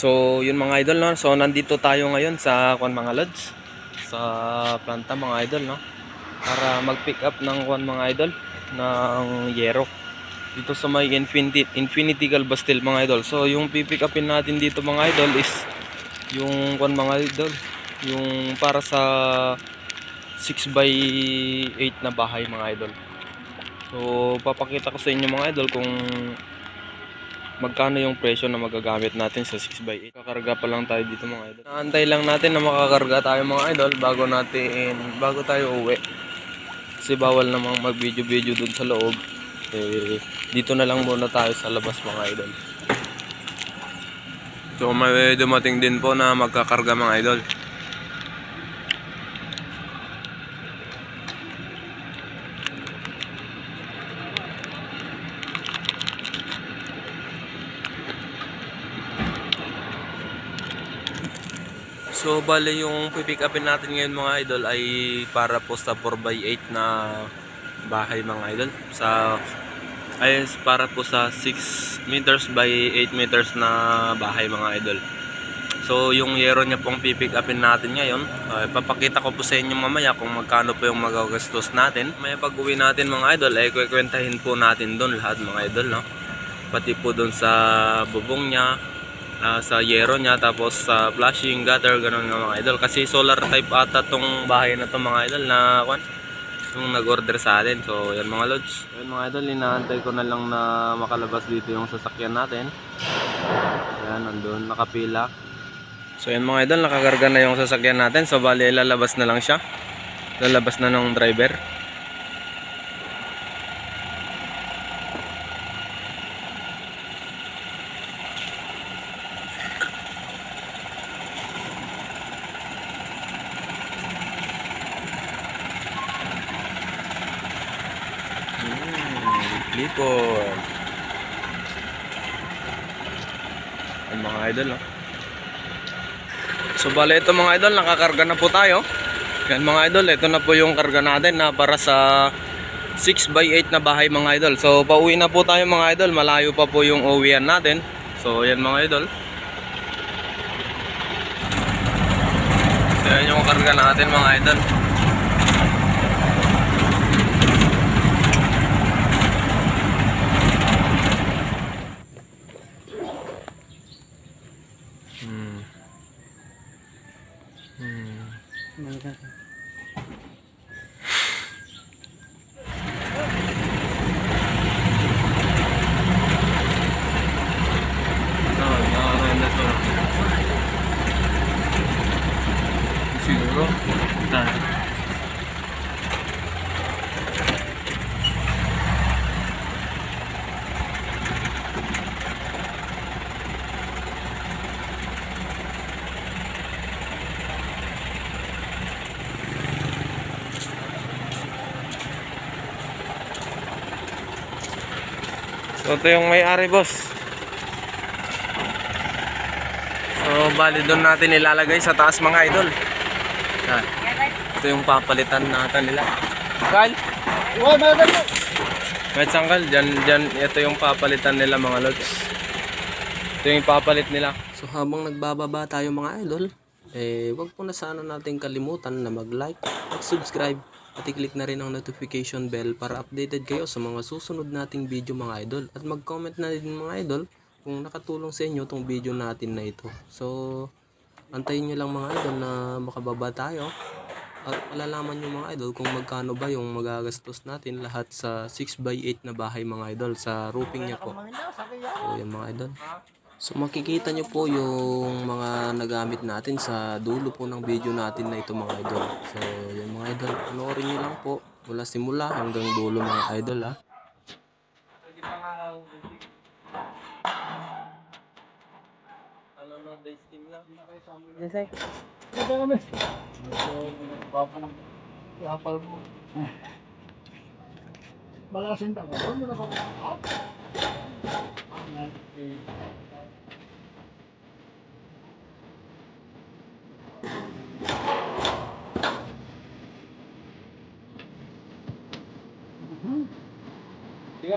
So, yun mga idol, no? So, nandito tayo ngayon sa kwan mga lods. Sa planta mga idol, no? Para mag-pick up ng kwan mga idol ng yero. Dito sa may Infinity, Infinity Galbastil mga idol. So, yung pipick upin natin dito mga idol is yung kwan mga idol. Yung para sa 6x8 na bahay mga idol. So, papakita ko sa inyo mga idol kung magkano yung presyo na magagamit natin sa 6x8. Kakarga pa lang tayo dito mga idol. Naantay lang natin na makakarga tayo mga idol bago natin, bago tayo uwi. Kasi bawal namang mag-video-video dun sa loob. Eh, dito na lang muna tayo sa labas mga idol. So may dumating din po na magkakarga mga idol. So bale yung pipick upin natin ngayon mga idol ay para po sa 4x8 na bahay mga idol. Sa ay para po sa 6 meters by 8 meters na bahay mga idol. So yung yero niya pong pipick upin natin ngayon, ay papakita ko po sa inyo mamaya kung magkano po yung magagastos natin. May pag uwi natin mga idol ay kukwentahin po natin doon lahat mga idol no. Pati po doon sa bubong niya, ah, sa yero niya tapos sa flashing gutter ganun nga mga idol. Kasi solar type ata tong bahay na to mga idol na kwan? Yung nag-order sa atin. So yan mga lods. Yan mga idol inaantay ko na lang na makalabas dito yung sasakyan natin. Yan nandun nakapila. So yan mga idol nakakarga na yung sasakyan natin. So bali lalabas na lang siya. Lalabas na ng driver Likod. Ang mga idol, oh. So, bale ito mga idol, nakakarga na po tayo. Yan mga idol, ito na po yung karga natin na para sa 6x8 na bahay mga idol. So, pauwi na po tayo mga idol. Malayo pa po yung uwian natin. So, yan mga idol. So, yan yung karga natin mga idol. Hmm. Hmm. No, nakakanda sa Siguro. Tayo. So, ito yung may-ari, boss. So, bali doon natin ilalagay sa taas mga idol. Yan. Ito yung papalitan natin nila. Oh, meron mo. Wait, Sangkal, dyan, dyan, ito yung papalitan nila mga lods. Ito yung papalit nila. So habang nagbababa tayo mga idol, eh wag po na sana natin kalimutan na mag-like, mag-subscribe, at i-click na rin ang notification bell para updated kayo sa mga susunod nating video mga idol. At mag-comment na din mga idol kung nakatulong sa inyo tong video natin na ito. So, antayin nyo lang mga idol na makababa tayo at malalaman nyo mga idol kung magkano ba yung magagastos natin lahat sa 6x8 na bahay mga idol sa roofing niya po. So yan mga idol. So makikita nyo po yung mga nagamit natin sa dulo po ng video natin na ito mga idol. So yan mga idol, panoorin nyo lang po mula simula hanggang dulo mga idol ha. Yes, ay. Ito kami. Yapal mo. Balasin ta ko. Ano na ko? Tiga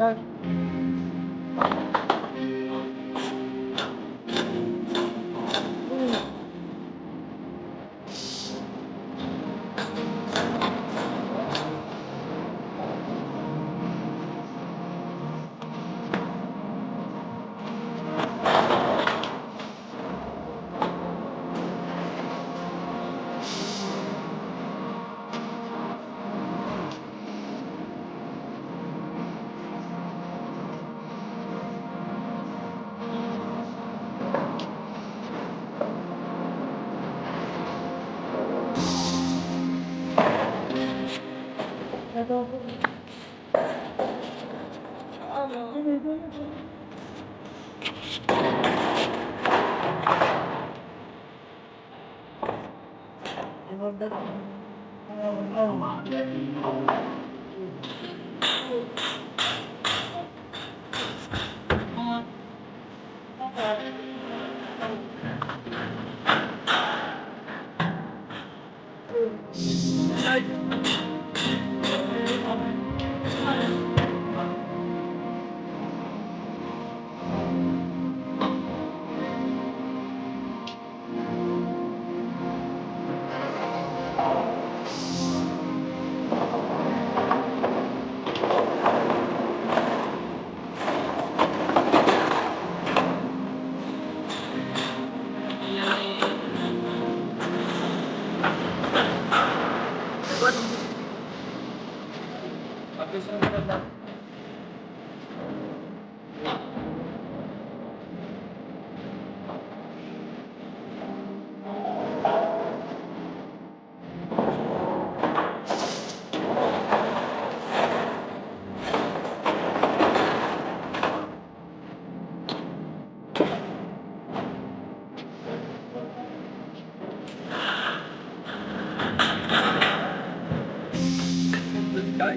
go. đâu Oh, my God. Pa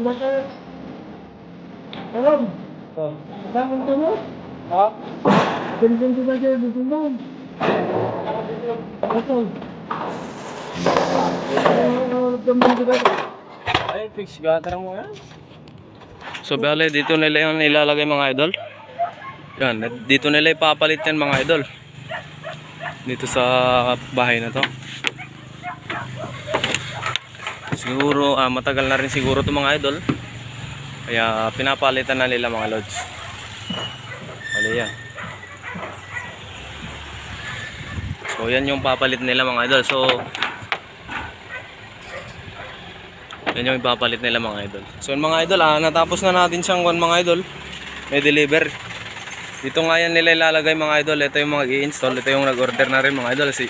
na mo. Alam. Bakit ito mo? Ha? Ganyan na dyan, dito mo. Ito. Ay, fix gutter mo yan. So bale, dito nila yung nilalagay mga idol. Yan, dito nila ipapalit yan mga idol. Dito sa bahay na to. Siguro, ah, matagal na rin siguro to mga idol. Kaya pinapalitan na nila mga lods. Bale yan. So yan yung papalit nila mga idol. So yan yung ipapalit nila mga idol. So yun, mga idol, ah, natapos na natin siyang one mga idol. May deliver. Dito nga yan nila ilalagay mga idol. Ito yung mga i-install. Ito yung nag-order na rin mga idol. Si,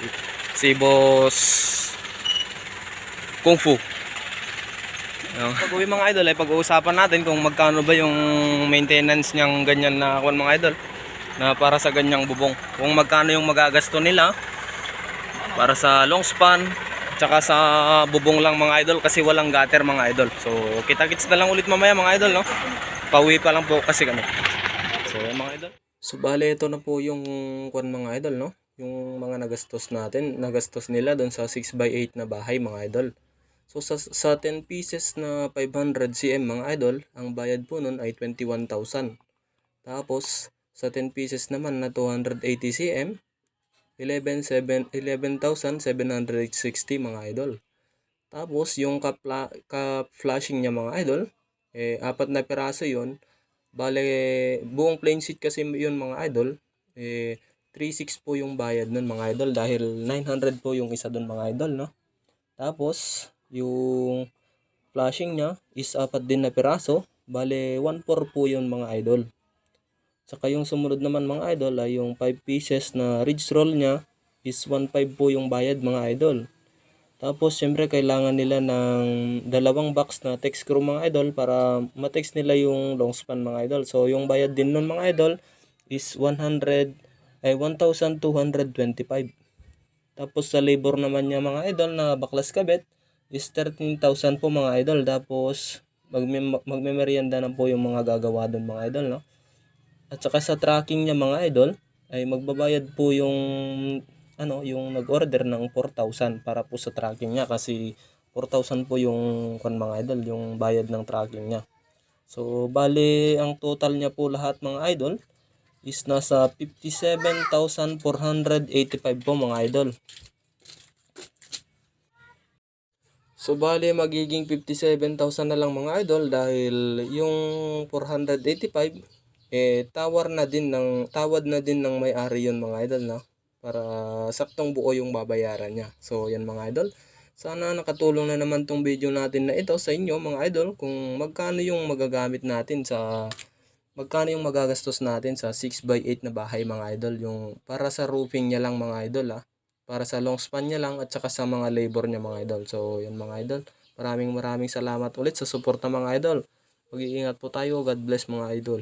si Boss Kung Fu. Pag uwi mga idol ay pag-uusapan natin kung magkano ba yung maintenance niyang ganyan na kwan mga idol na para sa ganyang bubong. Kung magkano yung magagasto nila para sa long span tsaka sa bubong lang mga idol kasi walang gutter mga idol. So kita-kits na lang ulit mamaya mga idol no. Pauwi pa lang po kasi kami. So mga idol. So bale ito na po yung kwan mga idol no. yung mga nagastos natin, nagastos nila doon sa 6x8 na bahay mga idol. So sa, sa 10 pieces na 500 cm mga idol, ang bayad po nun ay 21,000. Tapos sa 10 pieces naman na 280 cm, 11,7 11,760 mga idol. Tapos yung ka-fla- ka-flashing niya mga idol, eh apat na piraso 'yon. Bale buong plain sheet kasi 'yun mga idol, eh 3.6 po yung bayad nun mga idol dahil 900 po yung isa dun mga idol no. Tapos yung flashing niya is apat din na piraso, bale 1.4 po yun mga idol. Saka yung sumunod naman mga idol ay yung 5 pieces na ridge roll niya is 1.5 po yung bayad mga idol. Tapos syempre kailangan nila ng dalawang box na text screw mga idol para matext nila yung long span mga idol. So yung bayad din nun mga idol is 100 ay 1,225. Tapos sa labor naman niya mga idol na baklas kabit is 13,000 po mga idol. Tapos magme magmemerienda na po yung mga gagawa doon mga idol no. At saka sa tracking niya mga idol ay magbabayad po yung ano yung nag-order ng 4,000 para po sa tracking niya kasi 4,000 po yung kon mga idol yung bayad ng tracking niya. So bali ang total niya po lahat mga idol is nasa 57,485 po mga idol. So bali magiging 57,000 na lang mga idol dahil yung 485 eh tawar na din ng tawad na din ng may-ari yon mga idol no para saktong buo yung babayaran niya. So yan mga idol. Sana nakatulong na naman tong video natin na ito sa inyo mga idol kung magkano yung magagamit natin sa magkano yung magagastos natin sa 6x8 na bahay mga idol yung para sa roofing niya lang mga idol ah para sa long span niya lang at saka sa mga labor niya mga idol. So yun mga idol. Maraming maraming salamat ulit sa suporta mga idol. Mag-iingat po tayo. God bless mga idol